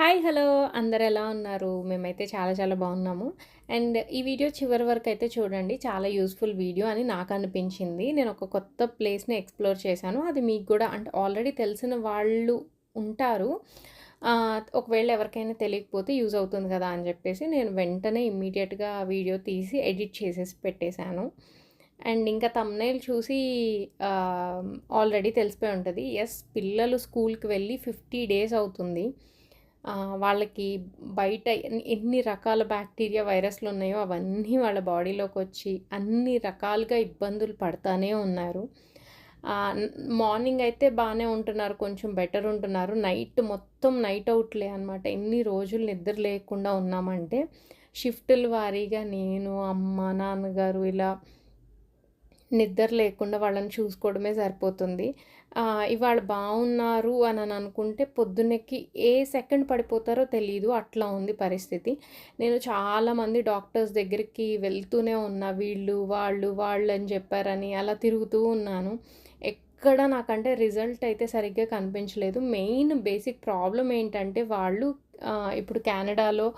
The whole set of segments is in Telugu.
Hi hello. అందరు ఎలా ఉన్నారు? మేమైతే చాలా చాలా బాగున్నాము. అండ్ ఈ వీడియో చివరి వరకు అయితే చూడండి. చాలా యూస్ఫుల్ వీడియో అని నాకు అనిపించింది. నేను ఒక కొత్త ప్లేస్ని ఎక్స్ప్లోర్ చేశాను. అది మీకు కూడా అంటే ఆల్రెడీ తెలిసిన వాళ్ళు ఉంటారు. ఒకవేళ ఎవరికైనా తెలియకపోతే యూజ్ అవుతుంది కదా అని చెప్పేసి నేను వెంటనే ఇమ్మీడియట్గా వీడియో తీసి ఎడిట్ చేసేసి పెట్టేశాను. అండ్ ఇంకా తమ్నైల్ చూసి ఆల్రెడీ తెలిసిపోయి ఉంటుంది. ఎస్ పిల్లలు స్కూల్కి వెళ్ళి ఫిఫ్టీ డేస్ అవుతుంది. వాళ్ళకి బయట ఎన్ని రకాల బ్యాక్టీరియా వైరస్లు ఉన్నాయో అవన్నీ వాళ్ళ బాడీలోకి వచ్చి అన్ని రకాలుగా ఇబ్బందులు పడతానే ఉన్నారు. మార్నింగ్ అయితే బాగానే ఉంటున్నారు కొంచెం బెటర్ ఉంటున్నారు. నైట్ మొత్తం నైట్ అవుట్లే అనమాట ఎన్ని రోజులు నిద్ర లేకుండా ఉన్నామంటే షిఫ్టుల వారీగా నేను అమ్మ నాన్నగారు ఇలా నిద్ర లేకుండా వాళ్ళని చూసుకోవడమే సరిపోతుంది. ఇవాళ బాగున్నారు అని అని అనుకుంటే పొద్దున్నకి ఏ సెకండ్ పడిపోతారో తెలియదు అట్లా ఉంది పరిస్థితి. నేను చాలామంది డాక్టర్స్ దగ్గరికి వెళ్తూనే ఉన్నా. వీళ్ళు వాళ్ళు వాళ్ళు అని చెప్పారని అలా తిరుగుతూ ఉన్నాను. ఎక్కడ నాకంటే రిజల్ట్ అయితే సరిగ్గా కనిపించలేదు. మెయిన్ బేసిక్ ప్రాబ్లం ఏంటంటే వాళ్ళు ఇప్పుడు కెనడాలో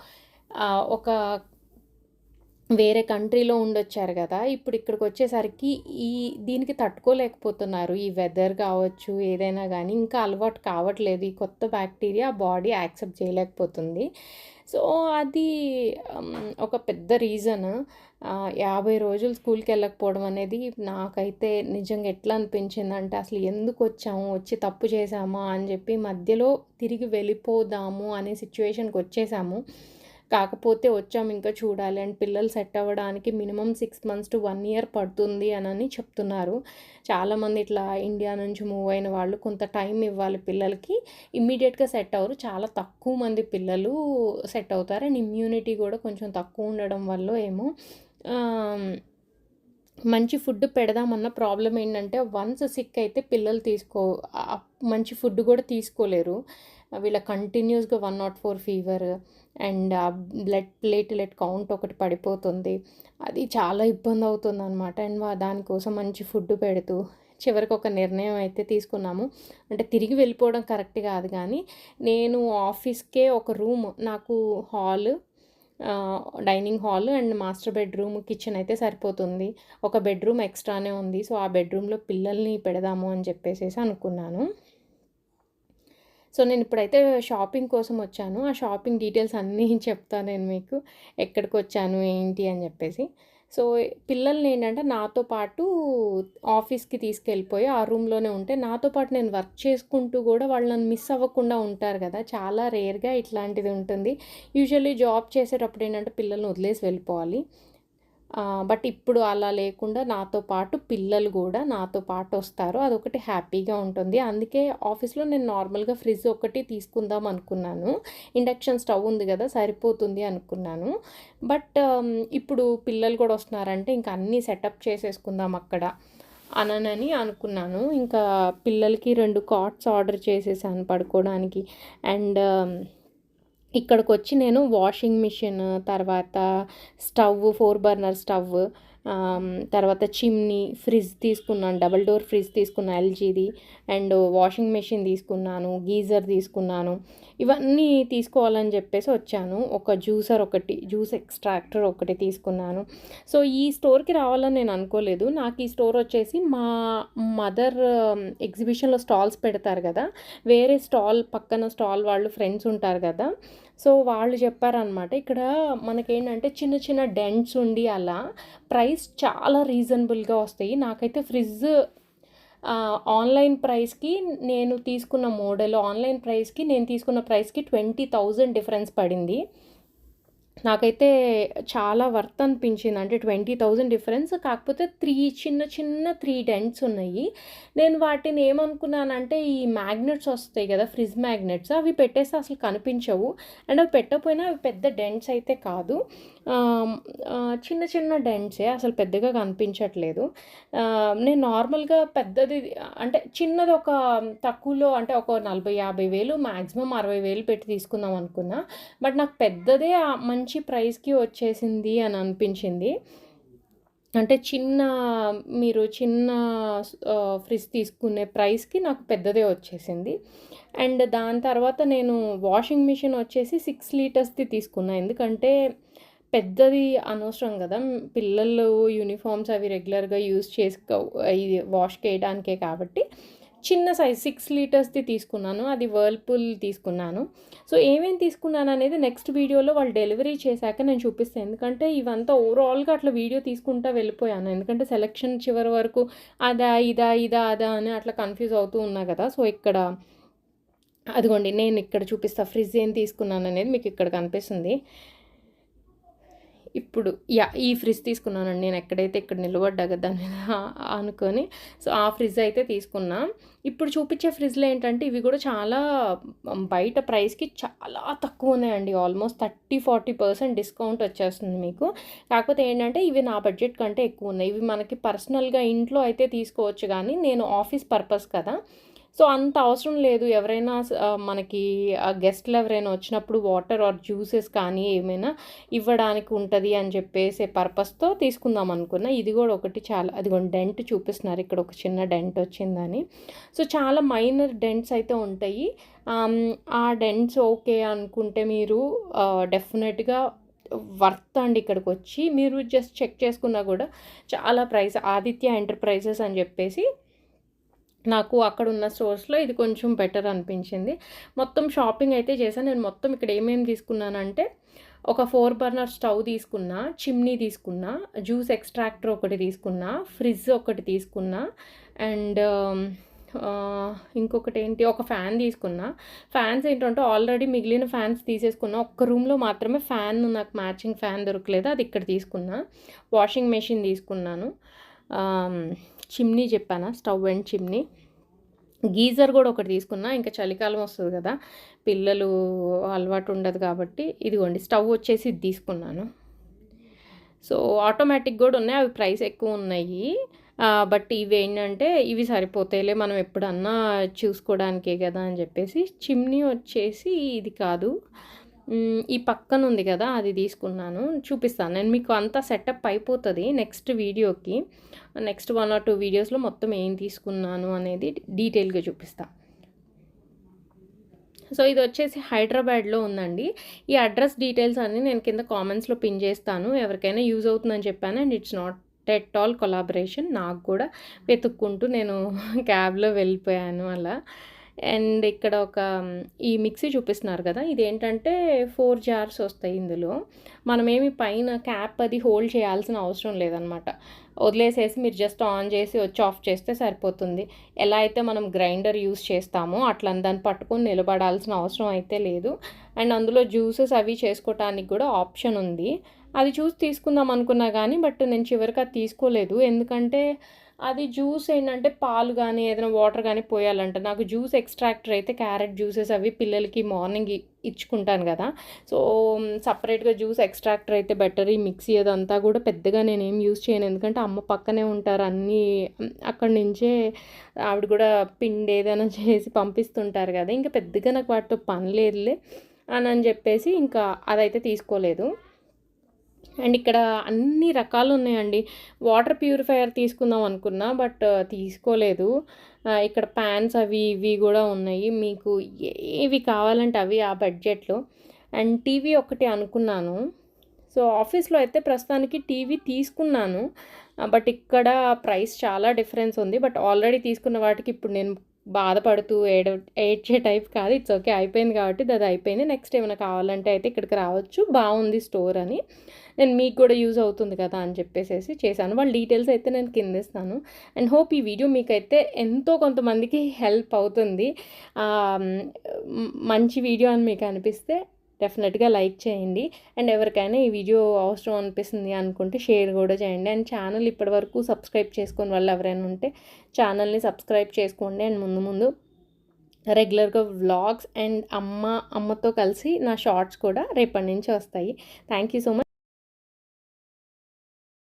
ఒక వేరే కంట్రీలో ఉండొచ్చారు కదా ఇప్పుడు ఇక్కడికి వచ్చేసరికి ఈ దీనికి తట్టుకోలేకపోతున్నారు. ఈ వెదర్ కావచ్చు ఏదైనా కానీ ఇంకా అలవాటు కావట్లేదు. ఈ కొత్త బ్యాక్టీరియా బాడీ యాక్సెప్ట్ చేయలేకపోతుంది. సో అది ఒక పెద్ద రీజన్. యాభై రోజులు స్కూల్కి వెళ్ళకపోవడం అనేది నాకైతే నిజంగా ఎట్లా అనిపించిందంటే అసలు ఎందుకు వచ్చాము వచ్చి తప్పు చేసామా అని చెప్పి మధ్యలో తిరిగి వెళ్ళిపోదాము అనే సిచ్యువేషన్కి వచ్చేసాము. కాకపోతే వచ్చాం ఇంకా చూడాలి. అండ్ పిల్లలు సెట్ అవ్వడానికి minimum six months to one year పడుతుంది అని చెప్తున్నారు. చాలామంది ఇట్లా ఇండియా నుంచి మూవ్ అయిన వాళ్ళు కొంత టైం ఇవ్వాలి పిల్లలకి. ఇమ్మీడియట్గా సెట్ అవ్వరు. చాలా తక్కువ మంది పిల్లలు సెట్ అవుతారు. అండ్ ఇమ్యూనిటీ కూడా కొంచెం తక్కువ ఉండడం వల్ల ఏమో మంచి ఫుడ్ పెడదామన్న ప్రాబ్లం ఏంటంటే వన్స్ సిక్ అయితే పిల్లలు తీసుకో మంచి ఫుడ్ కూడా తీసుకోలేరు. వీళ్ళ కంటిన్యూస్గా one naught four fever and blood platelet count ఒకటి పడిపోతుంది. అది చాలా ఇబ్బంది అవుతుంది అనమాట అండ్ దానికోసం మంచి ఫుడ్ పెడుతూ చివరికి ఒక నిర్ణయం అయితే తీసుకున్నాము. అంటే తిరిగి వెళ్ళిపోవడం కరెక్ట్ కాదు కానీ నేను ఆఫీస్కే ఒక రూమ్ నాకు hall dining hall and master bedroom kitchen అయితే సరిపోతుంది. ఒక బెడ్రూమ్ ఎక్స్ట్రానే ఉంది. సో ఆ బెడ్రూమ్లో పిల్లల్ని పెడదాము అని చెప్పేసి అనుకున్నాను. సో నేను ఇప్పుడైతే షాపింగ్ కోసం వచ్చాను. ఆ షాపింగ్ డీటెయిల్స్ అన్నీ చెప్తాను నేను మీకు. ఎక్కడికి వచ్చాను ఏంటి అని చెప్పేసి. సో పిల్లల్ని ఏంటంటే నాతో పాటు ఆఫీస్కి తీసుకెళ్ళిపోయి ఆ రూమ్లోనే ఉంటే నాతో పాటు నేను వర్క్ చేసుకుంటూ కూడా వాళ్ళు నన్ను మిస్ అవ్వకుండా ఉంటారు కదా. చాలా రేర్గా ఇట్లాంటిది ఉంటుంది. యూజువల్లీ జాబ్ చేసేటప్పుడు ఏంటంటే పిల్లల్ని వదిలేసి వెళ్ళిపోవాలి. బట్ ఇప్పుడు అలా లేకుండా నాతో పాటు పిల్లలు కూడా నాతో పాటు వస్తారు. అదొకటి హ్యాపీగా ఉంటుంది. అందుకే ఆఫీస్లో నేను నార్మల్గా ఫ్రిడ్జ్ ఒకటి తీసుకుందాం అనుకున్నాను. ఇండక్షన్ స్టవ్ ఉంది కదా సరిపోతుంది అనుకున్నాను. బట్ ఇప్పుడు పిల్లలు కూడా వస్తున్నారంటే ఇంకా అన్నీ సెటప్ చేసేసుకుందాం అక్కడ అననని అనుకున్నాను. ఇంకా పిల్లలకి రెండు కాట్స్ ఆర్డర్ చేసేసాను పడుకోవడానికి. అండ్ ఇక్కడికి వచ్చి నేను వాషింగ్ మిషన్ తర్వాత స్టవ్ ఫోర్ బర్నర్ స్టవ్ తర్వాత చిమ్నీ ఫ్రిడ్జ్ తీసుకున్నాను డబల్ డోర్ ఫ్రిడ్జ్ తీసుకున్నాను ఎల్జీది అండ్ వాషింగ్ మెషిన్ తీసుకున్నాను గీజర్ తీసుకున్నాను. ఇవన్నీ తీసుకోవాలని చెప్పేసి వచ్చాను. ఒక జ్యూసర్ ఒకటి జ్యూస్ ఎక్స్ట్రాక్టర్ ఒకటి తీసుకున్నాను. సో ఈ స్టోర్కి రావాలని నేను అనుకోలేదు. నాకు ఈ స్టోర్ వచ్చేసి మా మదర్ ఎగ్జిబిషన్లో స్టాల్స్ పెడతారు కదా వేరే స్టాల్ పక్కన స్టాల్ వాళ్ళు ఫ్రెండ్స్ ఉంటారు కదా సో వాళ్ళు చెప్పారనమాట ఇక్కడ మనకేంటంటే చిన్న చిన్న డెంట్స్ ఉండి అలా ప్రైస్ చాలా రీజనబుల్గా వస్తాయి. నాకైతే ఫ్రిడ్జ్ ఆన్లైన్ ప్రైస్కి నేను తీసుకున్న మోడల్ ఆన్లైన్ ప్రైస్కి నేను తీసుకున్న ప్రైస్కి ట్వంటీ థౌజండ్ డిఫరెన్స్ పడింది. నాకైతే చాలా వర్త్ అనిపించింది. అంటే ట్వంటీ థౌజండ్ డిఫరెన్స్ కాకపోతే త్రీ చిన్న చిన్న త్రీ డెంట్స్ ఉన్నాయి. నేను వాటిని ఏమనుకున్నానంటే ఈ మ్యాగ్నెట్స్ వస్తాయి కదా ఫ్రిజ్ మ్యాగ్నెట్స్ అవి పెట్టేస్తే అసలు కనిపించవు. అండ్ అవి పెట్టకపోయినా అవి పెద్ద డెంట్స్ అయితే కాదు. చిన్న చిన్న డెంట్సే అసలు పెద్దగా కనిపించట్లేదు. నేను నార్మల్గా పెద్దది అంటే చిన్నది ఒక తక్కువలో అంటే ఒక నలభై యాభై వేలు మ్యాక్సిమం అరవై వేలు పెట్టి తీసుకుందాం అనుకున్నా. బట్ నాకు పెద్దదే మంచి మంచి ప్రైస్కి వచ్చేసింది అని అనిపించింది. అంటే చిన్న మీరు చిన్న ఫ్రిడ్జ్ తీసుకునే ప్రైస్కి నాకు పెద్దదే వచ్చేసింది. అండ్ దాని తర్వాత నేను వాషింగ్ మిషన్ వచ్చేసి సిక్స్ లీటర్స్ది తీసుకున్నా. ఎందుకంటే పెద్దది అనవసరం కదా. పిల్లలు యూనిఫామ్స్ అవి రెగ్యులర్గా యూజ్ చేసుకో ఇది వాష్ చేయడానికే కాబట్టి. చిన్న సైజ్ సిక్స్ లీటర్స్ది తీసుకున్నాను. అది వర్ల్పూల్ తీసుకున్నాను. సో ఏమేమి తీసుకున్నాను అనేది నెక్స్ట్ వీడియోలో వాళ్ళు డెలివరీ చేశాక నేను చూపిస్తాను. ఎందుకంటే ఇవంతా ఓవరాల్గా అట్లా వీడియో తీసుకుంటా వెళ్ళిపోయాను. ఎందుకంటే సెలక్షన్ చివరి వరకు అదా ఇదా ఇదా అదా అని అట్లా కన్ఫ్యూజ్ అవుతూ ఉన్నా కదా. సో ఇక్కడ అదిగోండి నేను ఇక్కడ చూపిస్తా. ఫ్రిడ్జ్ ఏం తీసుకున్నాను అనేది మీకు ఇక్కడ కనిపిస్తుంది. ఇప్పుడు యా ఈ ఫ్రిడ్జ్ తీసుకున్నానండి. నేను ఎక్కడైతే ఇక్కడ నిలబడ్డా కదా దాని అనుకొని సో ఆ ఫ్రిడ్జ్ అయితే తీసుకున్నా. ఇప్పుడు చూపించే ఫ్రిడ్జ్లు ఏంటంటే ఇవి కూడా చాలా బయట ప్రైస్కి చాలా తక్కువ ఉన్నాయండి. Almost thirty forty percent discount వచ్చేస్తుంది మీకు. కాకపోతే ఏంటంటే ఇవి నా బడ్జెట్ కంటే ఎక్కువ ఉన్నాయి. ఇవి మనకి పర్సనల్గా ఇంట్లో అయితే తీసుకోవచ్చు కానీ నేను ఆఫీస్ పర్పస్ కదా. సో అంత అవసరం లేదు. ఎవరైనా మనకి గెస్ట్లు ఎవరైనా వచ్చినప్పుడు వాటర్ ఆర్ జ్యూసెస్ కానీ ఏమైనా ఇవ్వడానికి ఉంటుంది అని చెప్పేసి పర్పస్తో తీసుకుందాం అనుకున్నా. ఇది కూడా ఒకటి చాలా అది డెంట్ చూపిస్తున్నారు. ఇక్కడ ఒక చిన్న డెంట్ వచ్చిందని. సో చాలా మైనర్ డెంట్స్ అయితే ఉంటాయి. ఆ డెంట్స్ ఓకే అనుకుంటే మీరు డెఫినెట్గా వర్త్ అండి ఇక్కడికి వచ్చి. మీరు జస్ట్ చెక్ చేసుకున్నా కూడా చాలా ప్రైస్ ఆదిత్య ఎంటర్ప్రైజెస్ అని చెప్పేసి నాకు అక్కడ ఉన్న స్టోర్స్లో ఇది కొంచెం బెటర్ అనిపించింది. మొత్తం షాపింగ్ అయితే చేశాను. నేను మొత్తం ఇక్కడ ఏమేమి తీసుకున్నానంటే ఒక ఫోర్ బర్నర్ స్టవ్ తీసుకున్నా చిమ్నీ తీసుకున్నా జ్యూస్ ఎక్స్ట్రాక్టర్ ఒకటి తీసుకున్నా ఫ్రిడ్జ్ ఒకటి తీసుకున్నా అండ్ ఇంకొకటి ఏంటి ఒక ఫ్యాన్ తీసుకున్నా. ఫ్యాన్స్ ఏంటంటే ఆల్రెడీ మిగిలిన ఫ్యాన్స్ తీసేసుకున్నా. ఒక్క రూమ్లో మాత్రమే ఫ్యాన్ నాకు మ్యాచింగ్ ఫ్యాన్ దొరకలేదు. అది ఇక్కడ తీసుకున్నా. వాషింగ్ మెషిన్ తీసుకున్నాను. చిమ్నీ చెప్పాను? Stove and chimney. గీజర్ కూడా ఒకటి తీసుకున్నా ఇంకా చలికాలం వస్తుంది కదా. పిల్లలు అలవాటు ఉండదు కాబట్టి ఇదిగోండి స్టవ్ వచ్చేసి ఇది తీసుకున్నాను. సో ఆటోమేటిక్ కూడా ఉన్నాయి అవి ప్రైస్ ఎక్కువ ఉన్నాయి. బట్ ఇవి ఏంటంటే ఇవి సరిపోతాయిలే మనం ఎప్పుడన్నా చూసుకోవడానికే కదా అని చెప్పేసి చిమ్నీ వచ్చేసి ఇది కాదు. ఈ పక్కన ఉంది కదా అది తీసుకున్నాను. చూపిస్తాను. నేను మీకు అంతా సెటప్ అయిపోతుంది నెక్స్ట్ వీడియోకి. నెక్స్ట్ వన్ ఆర్ టూ వీడియోస్లో మొత్తం ఏం తీసుకున్నాను అనేది డీటెయిల్గా చూపిస్తాను సో ఇది వచ్చేసి హైదరాబాద్లో ఉందండి. ఈ అడ్రస్ డీటెయిల్స్ అన్నీ నేను కింద కామెంట్స్లో పిన్ చేస్తాను. ఎవరికైనా యూజ్ అవుతుందని చెప్పాను and it's not at all collaboration. నాకు కూడా వెతుక్కుంటూ నేను క్యాబ్లో వెళ్ళిపోయాను అలా. అండ్ ఇక్కడ ఒక ఈ మిక్సీ చూపిస్తున్నారు కదా ఇది ఏంటంటే ఫోర్ జార్స్ వస్తాయి ఇందులో. మనమేమి పైన క్యాప్ అది హోల్డ్ చేయాల్సిన అవసరం లేదనమాట. వదిలేసేసి మీరు జస్ట్ ఆన్ చేసి వచ్చి ఆఫ్ చేస్తే సరిపోతుంది. ఎలా అయితే మనం గ్రైండర్ యూస్ చేస్తామో అట్లా దాన్ని పట్టుకొని నిలబడాల్సిన అవసరం అయితే లేదు. అండ్ అందులో జ్యూసెస్ అవి చేసుకోవటానికి కూడా ఆప్షన్ ఉంది. అది చూసి తీసుకుందాం అనుకున్నా కానీ బట్ నేను చివరికి అది తీసుకోలేదు. ఎందుకంటే అది జ్యూస్ ఏంటంటే పాలు కానీ ఏదైనా వాటర్ కానీ పోయాలంట. నాకు జ్యూస్ ఎక్స్ట్రాక్టర్ అయితే క్యారెట్ జ్యూసెస్ అవి పిల్లలకి మార్నింగ్ ఇచ్చుకుంటాను కదా. సో సపరేట్గా జ్యూస్ ఎక్స్ట్రాక్టర్ అయితే బెటర్. ఈ మిక్సీ అదంతా కూడా పెద్దగా నేను ఏం యూస్ చేయను. ఎందుకంటే అమ్మ పక్కనే ఉంటారు. అన్నీ అక్కడి నుంచే ఆవిడ కూడా పిండి ఏదైనా చేసి పంపిస్తుంటారు కదా. ఇంకా పెద్దగా నాకు వాటితో పని లేదులే అని అని చెప్పేసి ఇంకా అదైతే తీసుకోలేదు. అండ్ ఇక్కడ అన్ని రకాలు ఉన్నాయండి. వాటర్ ప్యూరిఫైయర్ తీసుకుందాం అనుకున్నా బట్ తీసుకోలేదు. ఇక్కడ ప్యాన్స్ అవి ఇవి కూడా ఉన్నాయి. మీకు ఏవి కావాలంటే అవి ఆ బడ్జెట్లో. అండ్ టీవీ ఒకటి అనుకున్నాను. సో ఆఫీస్లో అయితే ప్రస్తుతానికి టీవీ తీసుకున్నాను. బట్ ఇక్కడ ప్రైస్ చాలా డిఫరెన్స్ ఉంది. బట్ ఆల్రెడీ తీసుకున్న వాటికి ఇప్పుడు నేను బాధపడుతూ ఏడ ఏడ్చే టైప్ కాదు. ఇట్స్ ఓకే అయిపోయింది కాబట్టి అది అయిపోయింది. నెక్స్ట్ ఏమైనా కావాలంటే అయితే ఇక్కడికి రావచ్చు. బాగుంది స్టోర్ అని. నేను మీకు కూడా యూజ్ అవుతుంది కదా అని చెప్పేసి చేశాను. వాళ్ళ డీటెయిల్స్ అయితే నేను కిందిస్తాను అండ్ హోప్ ఈ వీడియో మీకైతే ఎంతో కొంతమందికి హెల్ప్ అవుతుంది. మంచి వీడియో అని మీకు అనిపిస్తే డెఫినెట్గా లైక్ చేయండి. అండ్ ఎవరికైనా ఈ వీడియో అవసరం అనిపిస్తుంది అనుకుంటే షేర్ కూడా చేయండి. అండ్ ఛానల్ ఇప్పటివరకు సబ్స్క్రైబ్ చేసుకుని వాళ్ళు ఎవరైనా ఉంటే ఛానల్ని సబ్స్క్రైబ్ చేసుకోండి. అండ్ ముందు ముందు రెగ్యులర్గా వ్లాగ్స్ అండ్ అమ్మ అమ్మతో కలిసి నా షార్ట్స్ కూడా రేపటి నుంచి వస్తాయి. Thank you so much.